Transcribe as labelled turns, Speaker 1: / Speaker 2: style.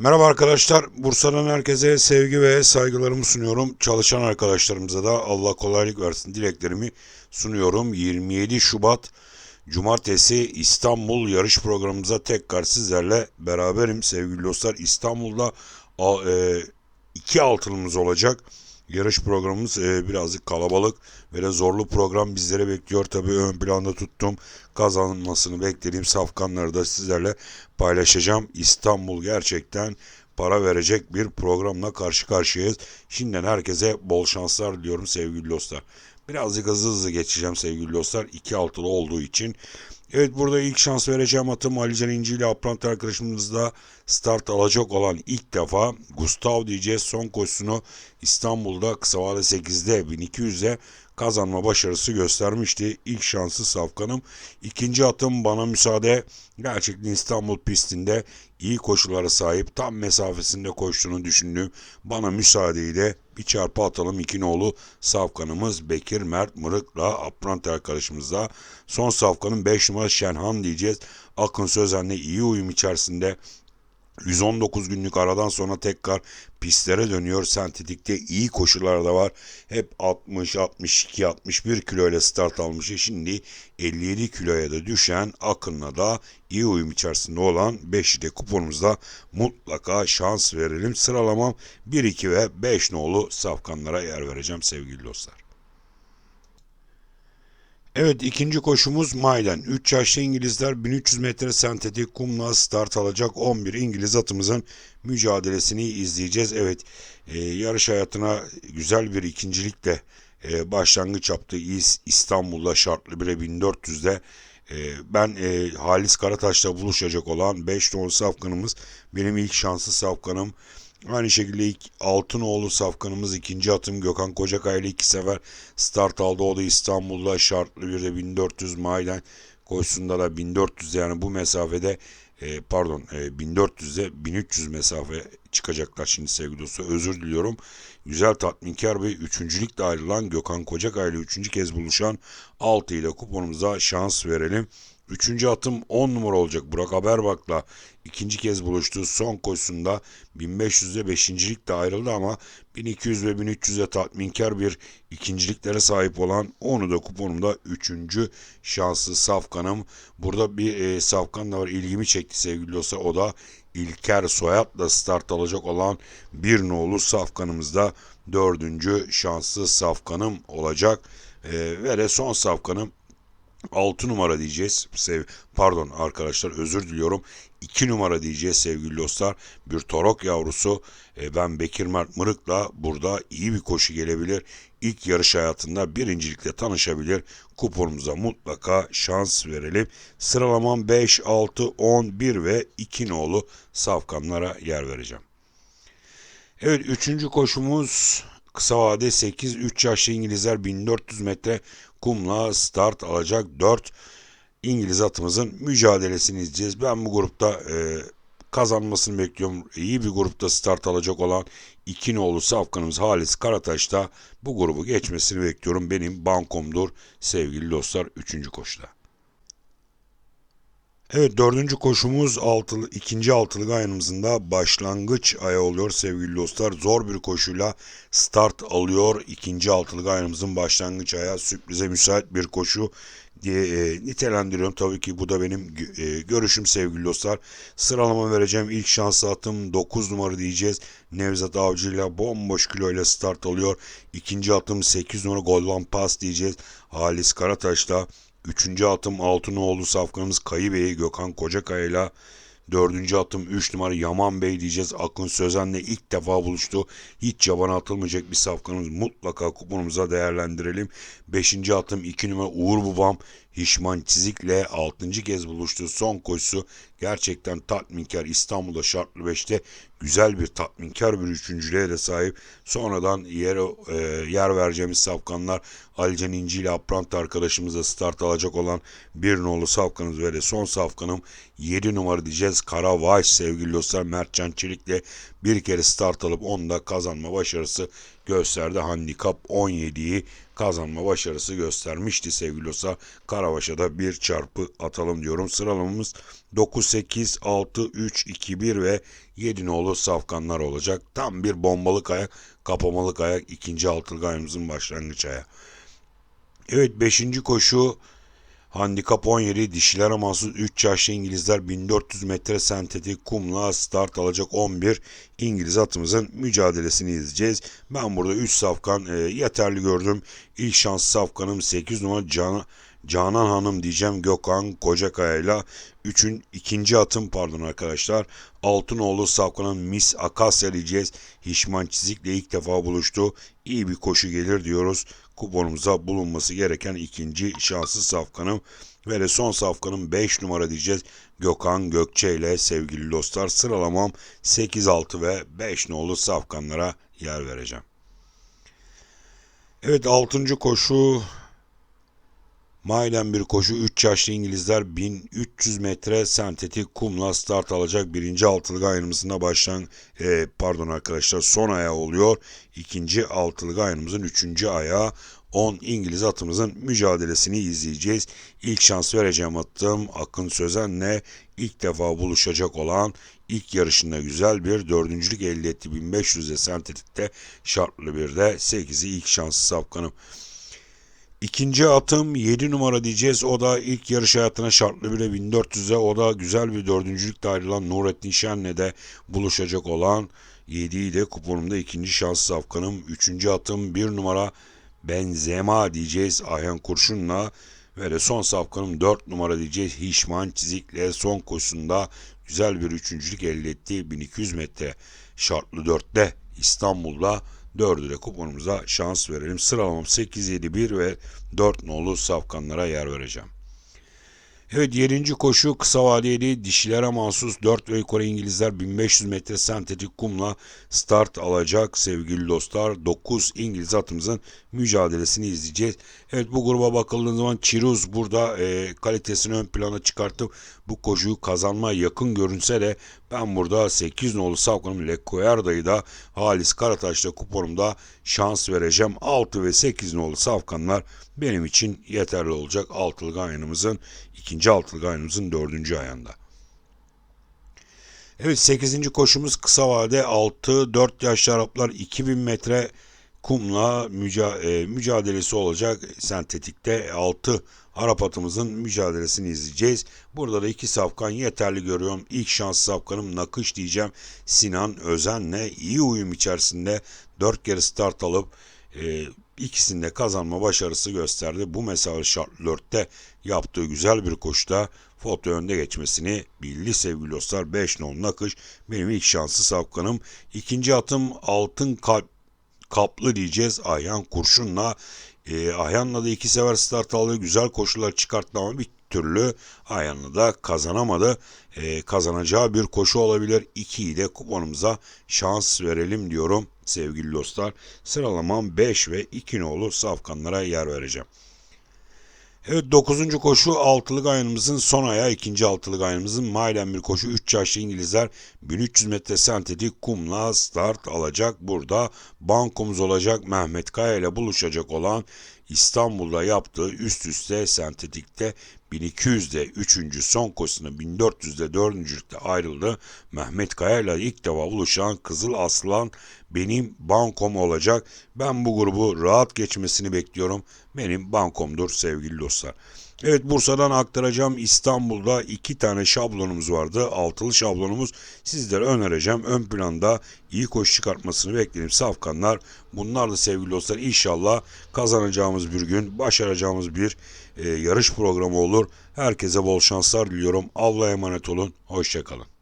Speaker 1: Merhaba arkadaşlar. Bursa'dan herkese sevgi ve saygılarımı sunuyorum. Çalışan arkadaşlarımıza da Allah kolaylık versin dileklerimi sunuyorum. 27 Şubat Cumartesi İstanbul yarış programımıza tekrar sizlerle beraberim sevgili dostlar. İstanbul'da e, iki altınımız olacak. Yarış programımız e, birazcık kalabalık ve de zorlu program bizlere bekliyor. Tabii ön planda tuttum kazanmasını beklediğim safkanları da sizlerle paylaşacağım. İstanbul gerçekten para verecek bir programla karşı karşıyayız. Şimdiden herkese bol şanslar diliyorum sevgili dostlar. Birazcık hızlı hızlı geçeceğim sevgili dostlar. İki altılı olduğu için. Evet burada ilk şans vereceğim atım Alican İnci ile Aprant arkadaşımızla start alacak olan ilk defa Gustav diyeceğiz son koşusunu İstanbul'da kısa vade 8'de 1200'de kazanma başarısı göstermişti. İlk şansı Safkan'ım. İkinci atım bana müsaade. Gerçekten İstanbul pistinde iyi koşulara sahip tam mesafesinde koştuğunu düşündüğüm bana müsaadeyle bir çarpı atalım iki nolu Safkan'ımız Bekir Mert Mırık'la Aprant arkadaşımızla. Son Safkan'ın 5 numara Şenhan diyeceğiz. Akın Sözen'le iyi uyum içerisinde 119 günlük aradan sonra tekrar pistlere dönüyor. Sentetikte iyi koşularda var. Hep 60, 62, 61 kilo ile start almışı. Şimdi 57 kiloya da düşen Akın'la da iyi uyum içerisinde olan 5'i de kuponumuzda mutlaka şans verelim. Sıralamam 1, 2 ve 5 nolu safkanlara yer vereceğim sevgili dostlar. Evet ikinci koşumuz Mayden. 3 yaşlı İngilizler 1300 metre sentetik kumla start alacak 11 İngiliz atımızın mücadelesini izleyeceğiz. Evet e, yarış hayatına güzel bir ikincilikle e, başlangıç yaptı. İstanbul'da şartlı 1'e 1400'de e, ben e, Halis Karataş'la buluşacak olan 5 nolu safkanımız benim ilk şanslı safkanım. Aynı şekilde ilk Altınoğlu safkanımız ikinci atım Gökhan Kocakay iki sefer start aldı. O da İstanbul'da şartlı bir de 1400 maydan koşusunda da 1400 yani bu mesafede e, pardon e, 1400'de 1300 mesafe çıkacaklar şimdi sevgili dostlar. Özür diliyorum. Güzel tatminkar ve üçüncülükle ayrılan Gökhan Kocakay üçüncü kez buluşan 6 ile kuponumuza şans verelim. Üçüncü atım 10 numara olacak. Burak Haberbak'la ikinci kez buluştuğu son koşusunda 1500'de beşincilikte ayrıldı ama 1200 ve 1300'de tatminkar bir ikinciliklere sahip olan onu da kuponumda üçüncü şanslı safkanım. Burada bir e, safkan da var ilgimi çekti sevgili dostlar. O da İlker Soyat'la start alacak olan bir nolu safkanımızda dördüncü şanslı safkanım olacak. E, ve de son safkanım 6 numara diyeceğiz. Sev Pardon arkadaşlar özür diliyorum. 2 numara diyeceğiz sevgili dostlar. Bir torok yavrusu. E, ben Bekir Mert Mırık'la burada iyi bir koşu gelebilir. İlk yarış hayatında birincilikle tanışabilir. Kuponumuza mutlaka şans verelim. Sıralamam 5, 6, 10, 1 ve 2 nolu safkanlara yer vereceğim. Evet üçüncü koşumuz kısa vade 8 3 yaşlı İngilizler 1400 metre kumla start alacak 4 İngiliz atımızın mücadelesini izleyeceğiz. Ben bu grupta e, kazanmasını bekliyorum. İyi bir grupta start alacak olan iki nolu safkanımız Halis Karataş da bu grubu geçmesini bekliyorum. Benim bankomdur sevgili dostlar 3. koşuda. Evet dördüncü koşumuz altılı, ikinci altılı ayağımızın da başlangıç ayı oluyor sevgili dostlar. Zor bir koşuyla start alıyor. ikinci altılı ayağımızın başlangıç ayağı sürprize müsait bir koşu diye e, nitelendiriyorum. Tabii ki bu da benim e, görüşüm sevgili dostlar. Sıralama vereceğim. İlk şanslı atım 9 numara diyeceğiz. Nevzat Avcı ile bomboş kilo ile start alıyor. İkinci atım 8 numara Golden Pass diyeceğiz. Halis Karataş'la Üçüncü atım Altınoğlu safkanımız Kayı Bey Gökhan Kocakaya ile Dördüncü atım 3 numara Yaman Bey diyeceğiz. Akın Sözen'le ilk defa buluştu. Hiç yabana atılmayacak bir safkanımız mutlaka kuponumuza değerlendirelim. Beşinci atım 2 numara Uğur Babam Hişman Çizik'le 6. kez buluştu. Son koşusu gerçekten tatminkar. İstanbul'da şartlı 5'te güzel bir tatminkar bir üçüncülüğe de sahip. Sonradan yer, e, yer vereceğimiz safkanlar Alican İnci ile Aprant arkadaşımıza start alacak olan bir nolu safkanımız ve de son safkanım 7 numara diyeceğiz. Kara Vay sevgili dostlar Mertcan Çelik'le bir kere start alıp onda kazanma başarısı gösterdi. Handikap 17'yi kazanma başarısı göstermişti sevgili dostlar. Karabaş'a da bir çarpı atalım diyorum. Sıralamamız 9, 8, 6, 3, 2, 1 ve 7 nolu safkanlar olacak. Tam bir bombalık ayak, kapamalık ayak ikinci altılık ayımızın başlangıç ayağı. Evet 5. koşu Handikap 17 dişilere mahsus 3 yaşlı İngilizler 1400 metre sentetik kumla start alacak 11 İngiliz atımızın mücadelesini izleyeceğiz. Ben burada 3 safkan e, yeterli gördüm. İlk şans safkanım 8 numara Can, Canan Hanım diyeceğim Gökhan Kocakaya ile 3'ün ikinci atım pardon arkadaşlar. Altınoğlu safkanın Miss Akasya diyeceğiz. Hişman Çizik'le ilk defa buluştu. İyi bir koşu gelir diyoruz kuponumuza bulunması gereken ikinci şanslı safkanım ve de son safkanım 5 numara diyeceğiz. Gökhan Gökçe ile sevgili dostlar sıralamam 8, 6 ve 5 nolu safkanlara yer vereceğim. Evet 6. koşu Maiden bir koşu 3 yaşlı İngilizler 1300 metre sentetik kumla start alacak. Birinci altılık ayınımızda başlayan e, pardon arkadaşlar son ayağı oluyor. İkinci altılık ayınımızın üçüncü ayağı 10 İngiliz atımızın mücadelesini izleyeceğiz. İlk şans vereceğim attım Akın Sözen'le ilk defa buluşacak olan ilk yarışında güzel bir dördüncülük elde etti. 1500'de sentetikte şartlı bir de 8'i ilk şanslı safkanım. İkinci atım 7 numara diyeceğiz. O da ilk yarış hayatına şartlı bile 1400'e o da güzel bir dördüncülükte ayrılan Nurettin Şen'le de buluşacak olan 7'yi de kuponumda ikinci şans safkanım. Üçüncü atım 1 numara Benzema diyeceğiz Ayhan Kurşun'la ve de son safkanım 4 numara diyeceğiz Hişman Çizik'le son koşusunda güzel bir üçüncülük elde etti. 1200 metre şartlı 4'te İstanbul'da 4'ü de kuponumuza şans verelim. Sıralamam 8, 7, 1 ve 4 nolu safkanlara yer vereceğim. Evet 7. koşu kısa vadeli dişilere mahsus 4 ve yukarı İngilizler 1500 metre sentetik kumla start alacak sevgili dostlar. 9 İngiliz atımızın mücadelesini izleyeceğiz. Evet bu gruba bakıldığında zaman Çiruz burada e, kalitesini ön plana çıkartıp bu koşuyu kazanmaya yakın görünse de ben burada 8 nolu savkanım Lekoyarda'yı da Halis Karataş'ta kuponumda şans vereceğim. 6 ve 8 nolu savkanlar benim için yeterli olacak. Altılık ayınımızın ikinci altılık ayınımızın dördüncü ayında. Evet 8. koşumuz kısa vade 6-4 yaşlı Araplar 2000 metre kumla müca e, mücadelesi olacak. Sentetikte 6 Arap atımızın mücadelesini izleyeceğiz. Burada da iki safkan yeterli görüyorum. İlk şans safkanım nakış diyeceğim. Sinan Özen'le iyi uyum içerisinde 4 kere start alıp e, ikisinde kazanma başarısı gösterdi. Bu mesafe şartlarda yaptığı güzel bir koşuda foto önde geçmesini bildi sevgili dostlar. 5 non nakış benim ilk şanslı safkanım. İkinci atım altın kalp kaplı diyeceğiz Ayhan Kurşun'la. E, Ayhan'la da iki sefer start aldı. Güzel koşular çıkarttı ama bir türlü Ayhan'la da kazanamadı. E, kazanacağı bir koşu olabilir. 2'yi de kuponumuza şans verelim diyorum sevgili dostlar. Sıralamam 5 ve 2 nolu safkanlara yer vereceğim. Evet 9. koşu altılık ayınımızın son ayağı ikinci altılık ayınımızın maiden bir koşu 3 yaşlı İngilizler 1300 metre sentetik kumla start alacak. Burada bankomuz olacak Mehmet Kaya ile buluşacak olan İstanbul'da yaptığı üst üste sentetikte 1200'de 3. son koşusunda 1400'de 4. ayrıldı. Mehmet Kaya ilk defa buluşan Kızıl Aslan benim bankom olacak. Ben bu grubu rahat geçmesini bekliyorum. Benim bankomdur sevgili dostlar. Evet Bursa'dan aktaracağım İstanbul'da iki tane şablonumuz vardı. Altılı şablonumuz sizlere önereceğim. Ön planda iyi koşu çıkartmasını beklediğim safkanlar. Bunlar da sevgili dostlar inşallah kazanacağımız bir gün, başaracağımız bir e, yarış programı olur. Herkese bol şanslar diliyorum. Allah'a emanet olun. Hoşçakalın.